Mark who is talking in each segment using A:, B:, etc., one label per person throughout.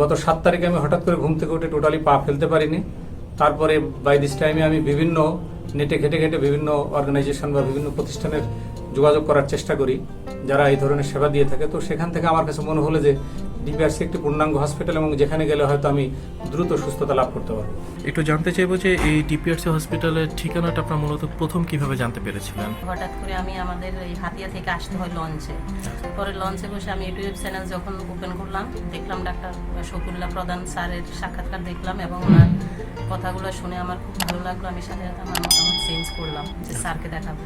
A: গত সাত তারিখে আমি হঠাৎ করে ঘুম থেকে উঠে টোটালি পা ফেলতে পারিনি। তারপরে বাই দিস টাইমে আমি বিভিন্ন নেটে ঘেটে ঘেটে বিভিন্ন অর্গানাইজেশন বা বিভিন্ন প্রতিষ্ঠানের যোগাযোগ করার চেষ্টা করি, যারা এই ধরনের সেবা দিয়ে থাকে। তো সেখান থেকে আমার কাছে মনে হলো যে ডিপিআরসি একটি পূর্ণাঙ্গ হসপিটাল এবং যেখানে গেলে হয়তো আমি দ্রুত সুস্থতা লাভ করতে পারব।
B: একটু জানতে চাইব যে এই ডিপিআরসি হসপিটালের ঠিকানাটা আপনার মূলত প্রথম কীভাবে জানতে পেরেছিলেন?
C: হঠাৎ করে আমি আমাদের এই হাতিয়া থেকে আসতে হয় লঞ্চে পরে লঞ্চে বসে আমি ইউটিউব চ্যানেল যখন ওপেন করলাম দেখলাম ডাক্তার শকুল্লা প্রধান স্যারের সাক্ষাৎকার দেখলাম এবং ওনার কথাগুলো শুনে আমার খুব ভালো লাগল। আমি সাথে সাথে আমার মতামত চেঞ্জ করলাম যে স্যারকে দেখাবো।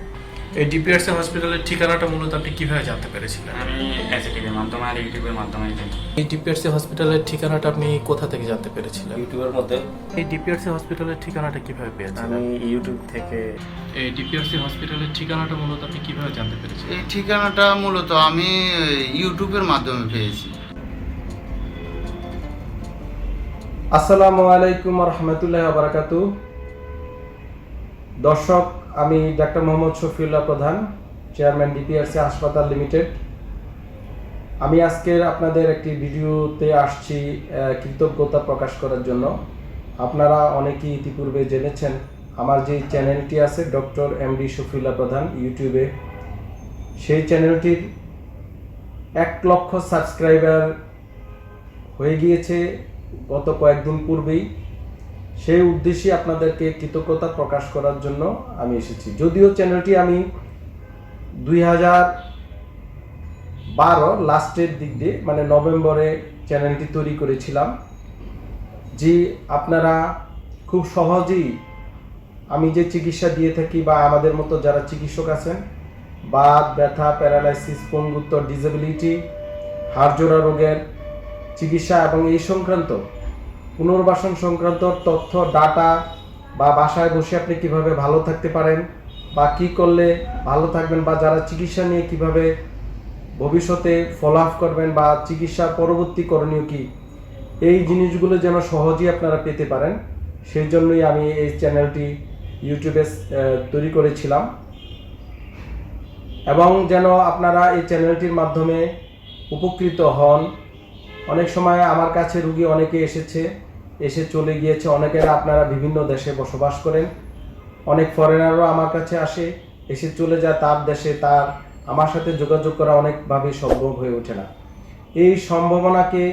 B: এই ডিপিআরসি হসপিটালের ঠিকানাটা মূলত আপনি কীভাবে জানতে পেরেছিলেন?
D: আমি এসএটিভির মাধ্যমে আর ইউটিউবের মাধ্যমে জানি।
B: এই ডিপিআরসি হসপিটালের ঠিকানাটা আপনি কোথা থেকে জানতে পেরেছিলেন?
E: ইউটিউবের মধ্যে।
B: এই ডিপিআরসি হসপিটালের ঠিকানাটা কীভাবে পেয়েছিলেন?
E: আমি ইউটিউব থেকে
B: এই ডিপিআরসি হসপিটালের ঠিকানাটা মূলত আপনি কীভাবে জানতে পেরেছিলেন?
F: এই ঠিকানাটা মূলত আমি ইউটিউবের মাধ্যমে পেয়েছি।
G: আসসালামু আলাইকুম রহমতুল্লাহ বারাকাতু দর্শক আমি ডাক্তার মোহাম্মদ শফিউল্লাহ প্রধান, চেয়ারম্যান ডিপিআরসি হাসপাতাল লিমিটেড। আমি আজকের আপনাদের একটি ভিডিওতে আসছি কৃতজ্ঞতা প্রকাশ করার জন্য। আপনারা অনেকেই ইতিপূর্বে জেনেছেন, আমার যে চ্যানেলটি আছে ডক্টর এম ডি শফিউল্লাহ প্রধান ইউটিউবে, সেই চ্যানেলটির এক লক্ষ সাবস্ক্রাইবার হয়ে গিয়েছে গত কয়েকদিন পূর্বেই। সেই উদ্দেশ্যে আপনাদেরকে কৃতজ্ঞতা প্রকাশ করার জন্য আমি এসেছি। যদিও চ্যানেলটি আমি দুই হাজার বারো লাস্টের দিক দিয়ে মানে নভেম্বরে চ্যানেলটি তৈরি করেছিলাম, যে আপনারা খুব সহজেই আমি যে চিকিৎসা দিয়ে থাকি বা আমাদের মতো যারা চিকিৎসক আছেন, বাত, ব্যথা প্যারালাইসিস পঙ্গুত্ব ডিসেবিলিটি হাড়জোড়া রোগের চিকিৎসা এবং এই সংক্রান্ত পুনর্বাসন সংক্রান্ত তথ্য ডাটা বা বাসায় বসে আপনি কীভাবে ভালো থাকতে পারেন বা কি করলে ভালো থাকবেন বা যারা চিকিৎসা নিয়ে কীভাবে ভবিষ্যতে ফলো আপ করবেন বা চিকিৎসা পরবর্তী করণীয় কি, এই জিনিসগুলো যেন সহজেই আপনারা পেতে পারেন। সেই জন্যই আমি এই চ্যানেলটি ইউটিউবে তৈরি করেছিলাম। এবং যেন আপনারা এই চ্যানেলটির মাধ্যমে উপকৃত হন অনেক সময় আমার কাছে রুগী অনেকে এসেছে, এসে চলে গিয়েছে। অনেকের আপনারা বিভিন্ন দেশে বসবাস করেন। অনেক ফরেনারও আমার কাছে আসে, এসে চলে যায় তার দেশে। তার, আমার সাথে যোগাযোগ করা অনেকভাবে সম্ভব হয়ে ওঠে না। এই সম্ভাবনাকে,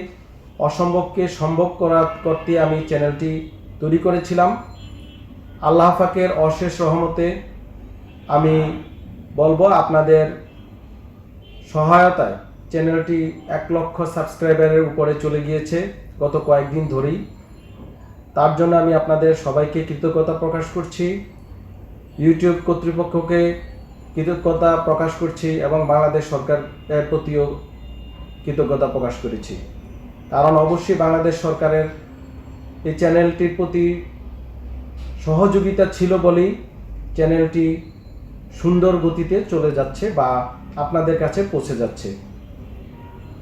G: অসম্ভবকে সম্ভব করা করতে আমি চ্যানেলটি তৈরি করেছিলাম। আল্লাহ পাকের অশেষ রহমতে আমি বলব আপনাদের সহায়তায় চ্যানেলটি এক লক্ষ সাবস্ক্রাইবারের উপরে চলে গিয়েছে গত কয়েকদিন ধরেই। তার জন্য আমি আপনাদের সবাইকে কৃতজ্ঞতা প্রকাশ করছি। ইউটিউব কর্তৃপক্ষকে কৃতজ্ঞতা প্রকাশ করছি এবং বাংলাদেশ সরকারের প্রতিও কৃতজ্ঞতা প্রকাশ করেছি। কারণ অবশ্যই বাংলাদেশ সরকারের এই চ্যানেলটির প্রতি সহযোগিতা ছিল বলেই চ্যানেলটি সুন্দর গতিতে চলে যাচ্ছে বা আপনাদের কাছে পৌঁছে যাচ্ছে।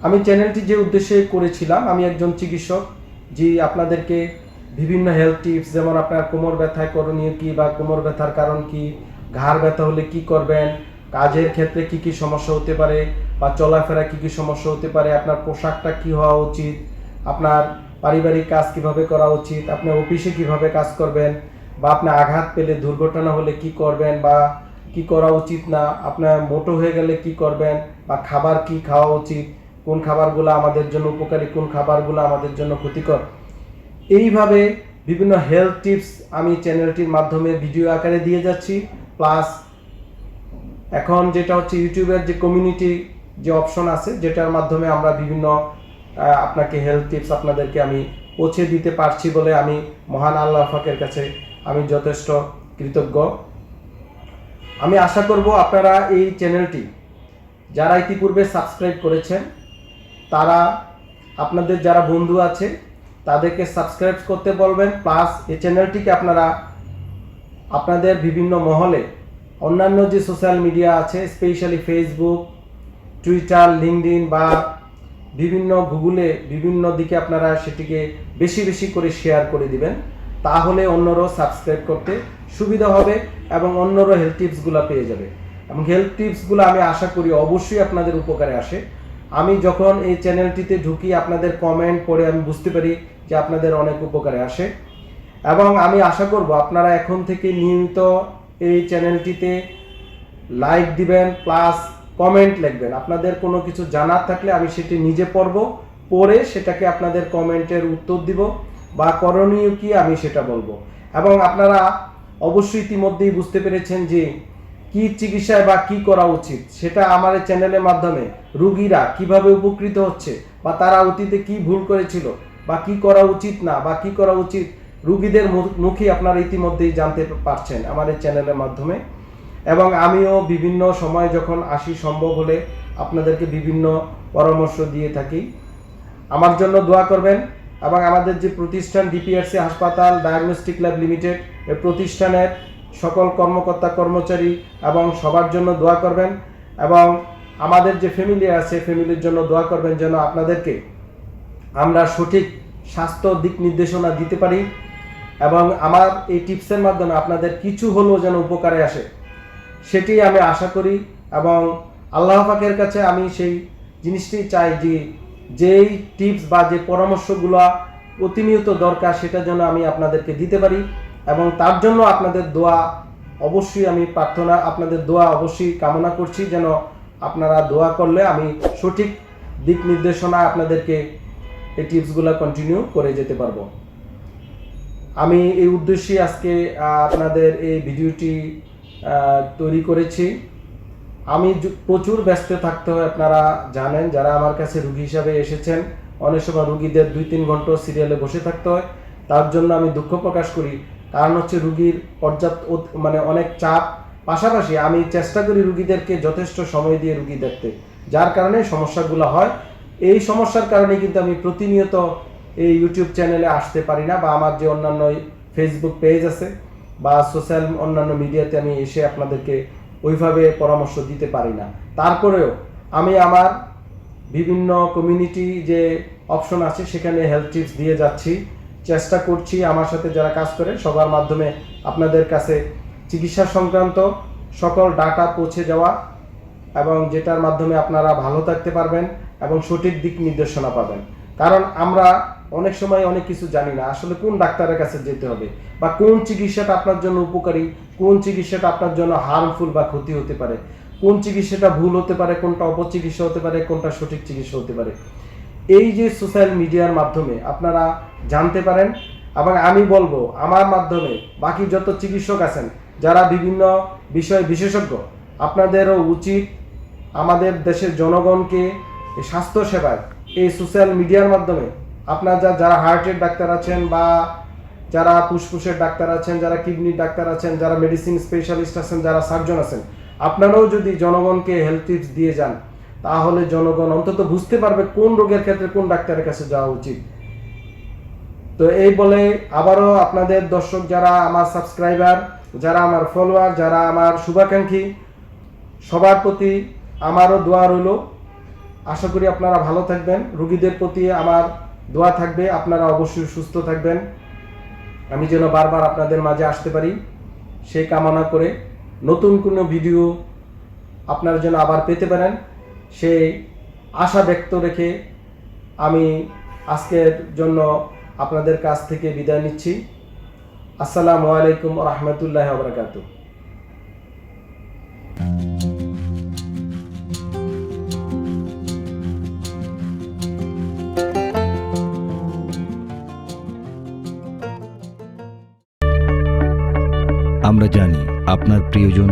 G: আমি চ্যানেলটি যে উদ্দেশ্যে করেছিলাম, আমি একজন চিকিৎসক, যে আপনাদেরকে বিভিন্ন হেলথ টিপস যেমন আপনার কোমর ব্যথায় করণীয় কি বা কোমর ব্যথার কারণ কি, ঘাড় ব্যথা হলে কি করবেন, কাজের ক্ষেত্রে কি কি সমস্যা হতে পারে বা চলাফেরা কি কি সমস্যা হতে পারে, আপনার পোশাকটা কি হওয়া উচিত, আপনার পারিবারিক কাজ কীভাবে করা উচিত, আপনি অফিসে কীভাবে কাজ করবেন বা আপনি আঘাত পেলে দুর্ঘটনা হলে কি করবেন বা কি করা উচিত না, আপনার মোটো হয়ে গেলে কি করবেন বা খাবার কি খাওয়া উচিত কোন খাবারগুলো আমাদের জন্য উপকারী, কোন খাবারগুলো আমাদের জন্য ক্ষতিকর। এইভাবে বিভিন্ন হেলথ টিপস আমি চ্যানেলটির মাধ্যমে ভিডিও আকারে দিয়ে যাচ্ছি। প্লাস এখন যেটা হচ্ছে ইউটিউবের যে কমিউনিটি যে অপশন আছে, যেটার মাধ্যমে আমরা বিভিন্ন আপনাকে হেলথ টিপস আপনাদেরকে আমি পৌঁছে দিতে পারছি বলে আমি মহান আল্লাহ ফাকের কাছে আমি যথেষ্ট কৃতজ্ঞ। আমি আশা করব আপনারা এই চ্যানেলটি যারা ইতিপূর্বে সাবস্ক্রাইব করেছেন তারা আপনাদের যারা বন্ধু আছে, তাদেরকে সাবস্ক্রাইব করতে বলবেন প্লাস এই চ্যানেলটিকে আপনারা আপনাদের বিভিন্ন মহলে অন্যান্য যে সোশ্যাল মিডিয়া আছে স্পেশালি ফেসবুক টুইটার লিঙ্কডিন বা বিভিন্ন গুগলে বিভিন্ন দিকে আপনারা সেটিকে বেশি বেশি করে শেয়ার করে দিবেন, তাহলে অন্যরাও সাবস্ক্রাইব করতে সুবিধা হবে এবং অন্যরাও হেলথ টিপসগুলো পেয়ে যাবে। এবং হেলথ টিপসগুলো আমি আশা করি অবশ্যই আপনাদের উপকারে আসে। আমি যখন এই চ্যানেলটিতে ঢুকি, আপনাদের কমেন্ট পড়ে আমি বুঝতে পারি যে আপনাদের অনেক উপকারে আসে। এবং আমি আশা করব আপনারা এখন থেকে নিয়মিত এই চ্যানেলটিতে লাইক দিবেন প্লাস কমেন্ট লিখবেন। আপনাদের কোনো কিছু জানার থাকলে আমি সেটি নিজে পড়ব, পড়ে সেটাকে আপনাদের কমেন্টের উত্তর দিব বা করণীয় কি আমি সেটা বলব। এবং আপনারা অবশ্যই ইতিমধ্যেই বুঝতে পেরেছেন যে কি চিকিৎসায় বা কি করা উচিত, সেটা আমার চ্যানেলের মাধ্যমে রুগীরা কীভাবে উপকৃত হচ্ছে বা তারা অতীতে কি ভুল করেছিল বা কি করা উচিত না বা কি করা উচিত, রুগীদের মুখ- আপনারা ইতিমধ্যেই জানতে পারছেন আমার এই চ্যানেলের মাধ্যমে। এবং আমিও বিভিন্ন সময় যখন আসি সম্ভব হলে আপনাদেরকে বিভিন্ন পরামর্শ দিয়ে থাকি। আমার জন্য দোয়া করবেন এবং আমাদের যে প্রতিষ্ঠান ডিপিআরসি হাসপাতাল ডায়াগনস্টিক ল্যাব লিমিটেড প্রতিষ্ঠানের সকল কর্মকর্তা, কর্মচারী এবং সবার জন্য দোয়া করবেন এবং আমাদের যে ফ্যামিলি আছে ফ্যামিলির জন্য দোয়া করবেন যেন আপনাদেরকে আমরা সঠিক স্বাস্থ্য দিক নির্দেশনা দিতে পারি এবং আমার এই টিপসের মাধ্যমে আপনাদের কিছু হলেও যেন উপকারে আসে। সেটি আমি আশা করি এবং আল্লাহ পাকের কাছে আমি সেই জিনিসটি চাই যে যেই টিপস বা যে পরামর্শগুলো প্রতিনিয়ত দরকার সেটা যেন আমি আপনাদেরকে দিতে পারি। এবং তার জন্য আপনাদের দোয়া অবশ্যই আমি প্রার্থনা, আপনাদের দোয়া অবশ্যই কামনা করছি যেন আপনারা দোয়া করলে আমি সঠিক দিক নির্দেশনা আপনাদেরকে এই টিপসগুলো কন্টিনিউ করে যেতে পারব। আমি এই উদ্দেশ্যে আজকে আপনাদের এই ভিডিওটি তৈরি করেছি। আমি প্রচুর ব্যস্ত থাকতে হয়, আপনারা জানেন, যারা আমার কাছে রুগী হিসাবে এসেছেন, অনেক সময় রুগীদের দুই তিন ঘণ্টা সিরিয়ালে বসে থাকতে হয়। তার জন্য আমি দুঃখ প্রকাশ করি। কারণ হচ্ছে রুগীর পর্যাপ্ত মানে অনেক চাপ। পাশাপাশি আমি চেষ্টা করি রুগীদেরকে যথেষ্ট সময় দিয়ে রুগী দেখতে। যার কারণে সমস্যাগুলো হয়। এই সমস্যার কারণে কিন্তু আমি প্রতিনিয়ত এই ইউটিউব চ্যানেলে আসতে পারি না বা আমার যে অন্যান্য ফেসবুক পেজ আছে বা সোশ্যাল অন্যান্য মিডিয়াতে আমি এসে আপনাদেরকে ওইভাবে পরামর্শ দিতে পারি না। তারপরেও আমি আমার বিভিন্ন কমিউনিটি যে অপশন আছে, সেখানে হেলথ টিপস দিয়ে যাচ্ছি। চেষ্টা করছি আমার সাথে যারা কাজ করে সবার মাধ্যমে আপনাদের কাছে চিকিৎসা সংক্রান্ত সকল ডাটা পৌঁছে যাওয়া এবং যেটার মাধ্যমে আপনারা ভালো থাকতে পারবেন এবং সঠিক দিক নির্দেশনা পাবেন। কারণ আমরা অনেক সময় অনেক কিছু জানি না, আসলে কোন ডাক্তারের কাছে যেতে হবে বা কোন চিকিৎসাটা আপনার জন্য উপকারী, কোন চিকিৎসাটা আপনার জন্য হার্মফুল বা ক্ষতি হতে পারে, কোন চিকিৎসাটা ভুল হতে পারে, কোনটা অপচিকিৎসা হতে পারে, কোনটা সঠিক চিকিৎসা হতে পারে। এই যে সোশ্যাল মিডিয়ার মাধ্যমে আপনারা জানতে পারেন। এবং আমি বলব, আমার মাধ্যমে বাকি যত চিকিৎসক আছেন, যারা বিভিন্ন বিষয়ে বিশেষজ্ঞ, আপনাদেরও উচিত আমাদের দেশের জনগণকে এই স্বাস্থ্য সেবায় এই সোশ্যাল মিডিয়ার মাধ্যমে আপনার যা, যারা হার্টের ডাক্তার আছেন বা যারা ফুসফুসের ডাক্তার আছেন, যারা কিডনির ডাক্তার আছেন, যারা মেডিসিন স্পেশালিস্ট আছেন, যারা সার্জন আছেন, আপনারাও যদি জনগণকে হেলথ টিপস দিয়ে যান, তাহলে জনগণ অন্তত বুঝতে পারবে কোন রোগের ক্ষেত্রে কোন ডাক্তারের কাছে যাওয়া উচিত। তো এই বলে আবারও আপনাদের দর্শক যারা আমার সাবস্ক্রাইবার যারা আমার ফলোয়ার যারা আমার শুভাকাঙ্ক্ষী, সবার প্রতি আমারও দোয়া রইল। আশা করি আপনারা ভালো থাকবেন। রুগীদের প্রতি আমার দোয়া থাকবে। আপনারা অবশ্যই সুস্থ থাকবেন। আমি যেন বারবার আপনাদের মাঝে আসতে পারি সেই কামনা করে নতুন কোনো ভিডিও আপনারা যেন আবার পেতে পারেন, সেই আশা ব্যক্ত রেখে আমি আজকের জন্য আপনাদের কাছ থেকে বিদায় নিচ্ছি। আসসালামু আলাইকুম রহমতুল্লাহ বরকাতু
E: আমরা জানি আপনার প্রিয়জন